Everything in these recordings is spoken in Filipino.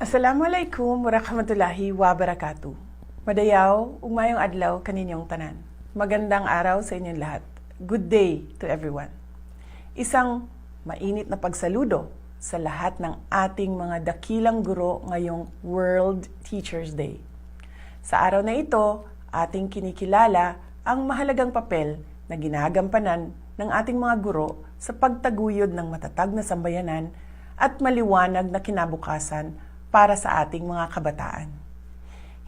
Assalamualaikum warahmatullahi wabarakatuh. Madayaw, umayong adlaw kaninyong tanan. Magandang araw sa inyong lahat. Good day to everyone. Isang mainit na pagsaludo sa lahat ng ating mga dakilang guro ngayong World Teachers Day. Sa araw na ito, ating kinikilala ang mahalagang papel na ginagampanan ng ating mga guro sa pagtaguyod ng matatag na sambayanan at maliwanag na kinabukasan para sa ating mga kabataan.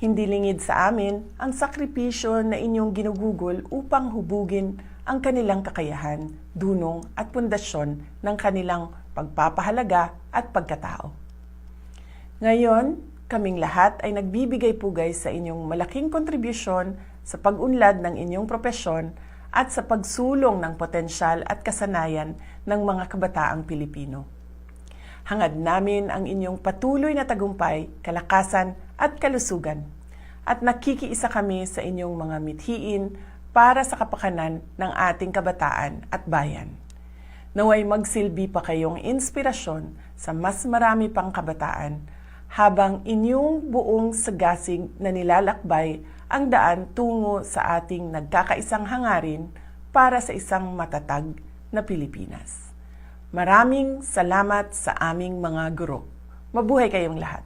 Hindi lingid sa amin ang sakripisyo na inyong ginugugol upang hubugin ang kanilang kakayahan, dunong at pundasyon ng kanilang pagpapahalaga at pagkatao. Ngayon, kaming lahat ay nagbibigay pugay sa inyong malaking kontribusyon sa pag-unlad ng inyong propesyon at sa pagsulong ng potensyal at kasanayan ng mga kabataang Pilipino. Hangad namin ang inyong patuloy na tagumpay, kalakasan at kalusugan. At nakikiisa kami sa inyong mga mithiin para sa kapakanan ng ating kabataan at bayan. Naway magsilbi pa kayong inspirasyon sa mas marami pang kabataan habang inyong buong sagasig na nilalakbay ang daan tungo sa ating nagkakaisang hangarin para sa isang matatag na Pilipinas. Maraming salamat sa aming mga guro. Mabuhay kayong lahat.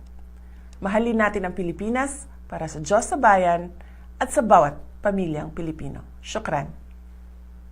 Mahalin natin ang Pilipinas para sa Diyos sa bayan at sa bawat pamilyang Pilipino. Syukran.